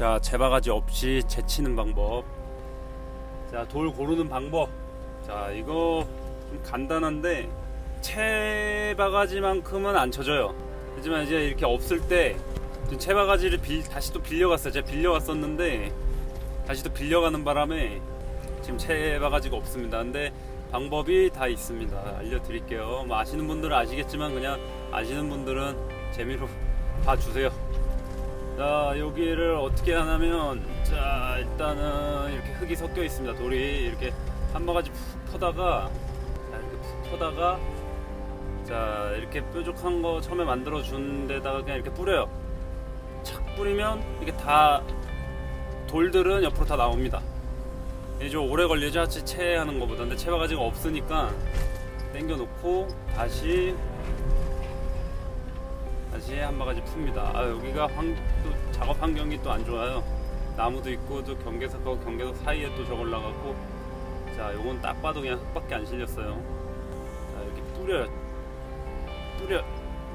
자, 재바가지 없이 재치는 방법. 자, 돌 고르는 방법. 자, 이거 좀 간단한데 채바가지만큼은 안 쳐져요. 하지만 이제 이렇게 없을 때 채바가지를 빌, 다시 또 빌려갔어요. 제가 빌려갔었는데 다시 또 빌려가는 바람에 지금 채바가지가 없습니다. 근데 방법이 다 있습니다. 알려드릴게요. 뭐 아시는 분들은 아시겠지만 그냥 아시는 분들은 재미로 봐주세요. 자 여기를 어떻게 하냐면 자 일단은 이렇게 흙이 섞여 있습니다 돌이. 이렇게 한 바가지 푹 퍼다가 자 이렇게 푹 퍼다가 자 이렇게 뾰족한 거 처음에 만들어 준 데다가 그냥 이렇게 뿌려요. 착 뿌리면 이게 다 돌들은 옆으로 다 나옵니다. 이제 좀 오래 걸리죠? 하치 채하는 거보다. 근데 채 바가지가 없으니까 당겨 놓고 다시 다시 한 바가지 풉니다. 아, 여기가 환, 또 작업 환경이 또 안 좋아요. 나무도 있고 또 경계석하고 경계석 사이에 또 저걸 나갔고 자, 요건 딱 봐도 그냥 흙밖에 안 실렸어요. 자, 이렇게 뿌려요. 뿌려.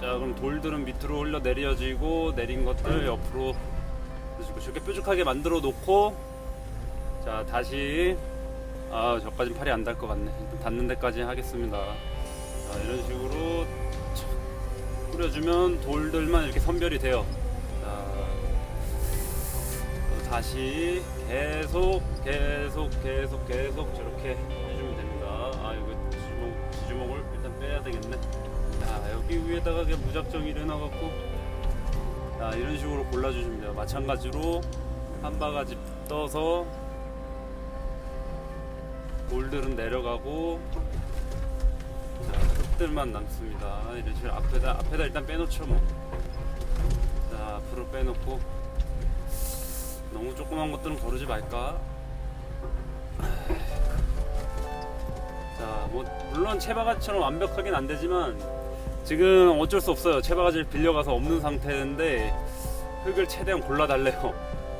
자, 그럼 돌들은 밑으로 흘러 내려지고 내린 것들 옆으로 이렇게 뾰족하게 만들어 놓고 자, 다시 아, 저까진 팔이 안 닿을 것 같네. 닿는 데까지 하겠습니다. 뿌려주면 돌들만 이렇게 선별이 돼요. 자, 또 다시 계속 계속 계속 계속 저렇게 해주면 됩니다. 아 이거 지주먹, 지주먹을 일단 빼야 되겠네. 자 여기 위에다가 그냥 무작정 일어나갖고 자 이런 식으로 골라주시면 돼요. 마찬가지로 한 바가지 떠서 돌들은 내려가고 자, 흙들만 남습니다. 이런 식으로 앞에다 앞에다 일단 빼놓죠 뭐. 자, 앞으로 빼놓고 너무 조그만 것들은 거르지 말까. 자, 뭐 물론 채바가지처럼 완벽하긴 안 되지만 지금 어쩔 수 없어요. 채바가지를 빌려가서 없는 상태인데 흙을 최대한 골라달래요.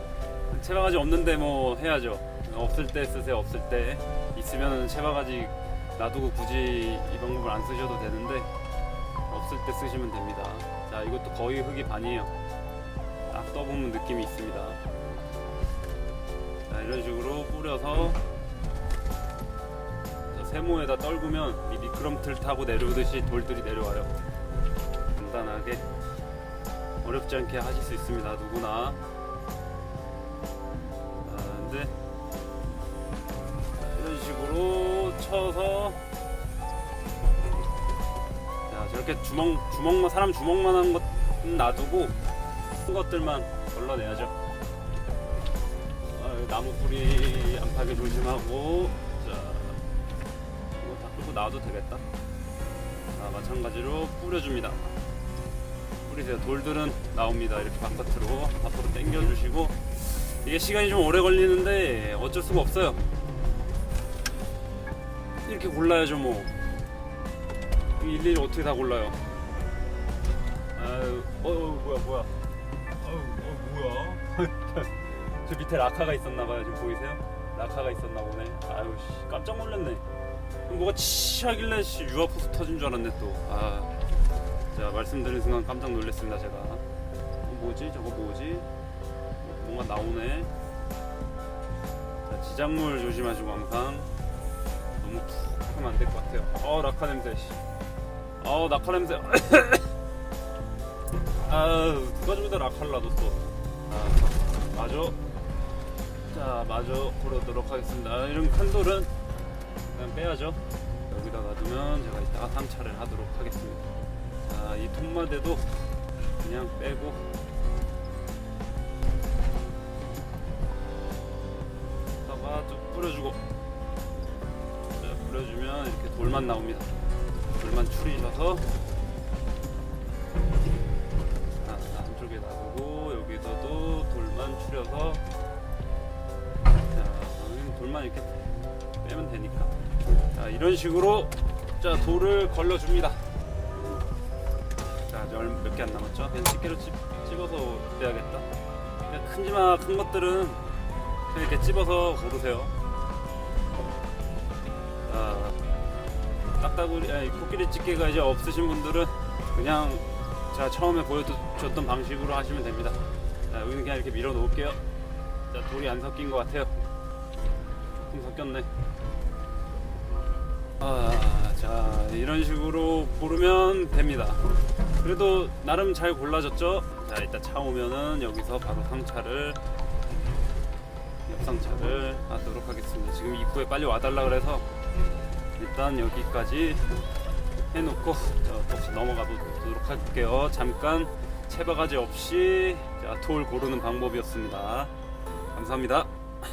채바가지 없는데 뭐 해야죠. 없을 때 쓰세요. 없을 때 있으면 채바가지 놔두고 굳이 이 방법을 안 쓰셔도 되는데 없을 때 쓰시면 됩니다. 자 이것도 거의 흙이 반이에요. 딱 떠보면 느낌이 있습니다. 자 이런 식으로 뿌려서 자, 세모에다 떨구면 이 미끄럼틀 타고 내려오듯이 돌들이 내려와요. 간단하게 어렵지 않게 하실 수 있습니다. 누구나. 자, 근데 자 저렇게 주먹 주먹만 사람 주먹만 한 것 놔두고 큰 것들만 걸러내야죠. 아, 나무 뿌리 안 파게 조심하고 자 이거 다 끄고 놔도 되겠다. 자 마찬가지로 뿌려줍니다. 뿌리세요. 돌들은 나옵니다. 이렇게 바깥으로 앞으로 당겨주시고 이게 시간이 좀 오래 걸리는데 어쩔 수가 없어요. 이렇게 골라야죠 뭐 일일이 어떻게 다 골라요? 아유 어, 어 뭐야 뭐야. 어 뭐야. 저 밑에 라카가 있었나봐요 지금 보이세요? 라카가 있었나 보네. 아유 씨 깜짝 놀랐네. 뭐가 치하길래 씨 유아포스 터진 줄 알았네 또 아 자 말씀드린 순간 깜짝 놀랐습니다 제가. 어, 뭐지? 저거 뭐지? 뭔가 나오네. 자 지작물 조심하시고 항상. 너무 푹 하면 안 될 것 같아요. 어 낙하 냄새. 씨. 어 낙하 냄새. 아우 누가 저기다 낙하를 놔뒀어. 아 마저. 자 마저 고르도록 하겠습니다. 아, 이런 큰 돌은 그냥 빼야죠. 여기다 놔두면 제가 이따가 상차를 하도록 하겠습니다. 자 이 통마대도 그냥 빼고. 다가 쭉 뿌려주고. 자, 뿌려주면 이렇게 돌만 나옵니다. 돌만 추리셔서 아, 한쪽에 놔두고 여기서도 돌만 추려서 자, 돌만 이렇게 빼면 되니까 자, 이런 식으로 자 돌을 걸러줍니다. 자, 몇개 안 남았죠? 그냥 집게로 찝, 찝어서 빼야겠다. 그냥 큰지막큰 것들은 그냥 이렇게 찝어서 고르세요. 아, 딱따구리, 아니, 코끼리 집게가 이제 없으신 분들은 그냥 제가 처음에 보여줬던 방식으로 하시면 됩니다. 자, 여기는 그냥 이렇게 밀어 놓을게요. 자 돌이 안 섞인 것 같아요. 좀 섞였네. 아, 자 이런 식으로 고르면 됩니다. 그래도 나름 잘 골라졌죠? 자 이따 차 오면은 여기서 바로 상차를 옆상차를 하도록 하겠습니다. 지금 입구에 빨리 와달라 그래서 일단 여기까지 해놓고 저 혹시 넘어가 보도록 할게요. 잠깐 채바가지 없이 자, 돌 고르는 방법이었습니다. 감사합니다.